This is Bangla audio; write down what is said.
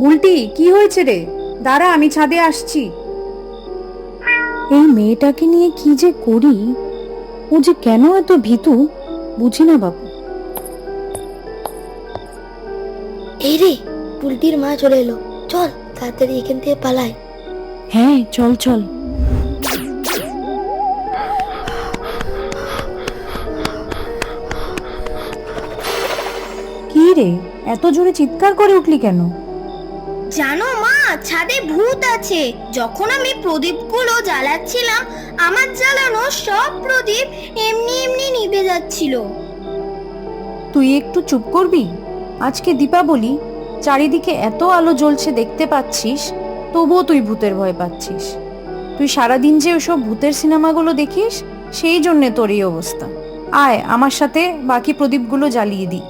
বুলটি কি হয়েছে রে? দাঁড়া আমি ছাদে আসছি। এই মেয়েটাকে নিয়ে কি যে করি? ও যে কেন এত ভীতু? বুঝি না বাবু এই রে পুলটির মা চলে এলো। চল তাড়াতাড়ি এখান থেকে পালাই। হ্যাঁ চল চল। কি রে এত জোরে চিৎকার করে উঠলি কেন? জানো মা, ছাদে ভূত আছে। যখন আমি প্রদীপগুলো জ্বালাচ্ছিলাম, আমার জ্বালানো সব প্রদীপ এমনি এমনি নিভে যাচ্ছিল। তুই একটু চুপ করবি? আজকে দীপাবলি, চারিদিকে এত আলো জ্বলছে দেখতে পাচ্ছিস, তবুও তুই ভূতের ভয় পাচ্ছিস। তুই সারাদিন যে ওসব ভূতের সিনেমাগুলো দেখিস, সেই জন্যে তোর এই অবস্থা। আয়, আমার সাথে বাকি প্রদীপগুলো জ্বালিয়ে দিই।